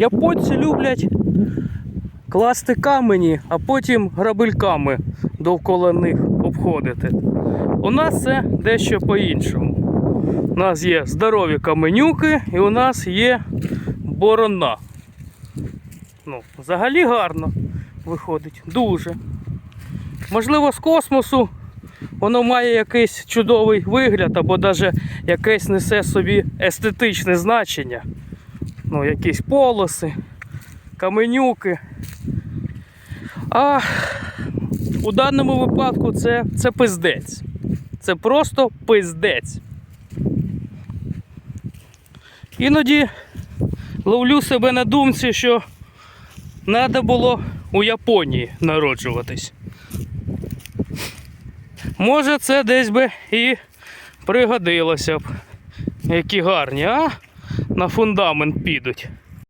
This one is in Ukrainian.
японці люблять класти камені, а потім грабельками довкола них обходити. У нас це дещо по-іншому. У нас є здорові каменюки і у нас є борона. Ну, взагалі гарно виходить. Дуже. Можливо, з космосу воно має якийсь чудовий вигляд, або навіть якесь несе собі естетичне значення. Ну, якісь полоси, каменюки. А у даному випадку це, це пиздець. Це просто пиздець. Іноді ловлю себе на думці, що треба було у Японії народжуватись. Може, це десь би і пригодилося б. Які гарні, а? На фундамент підуть.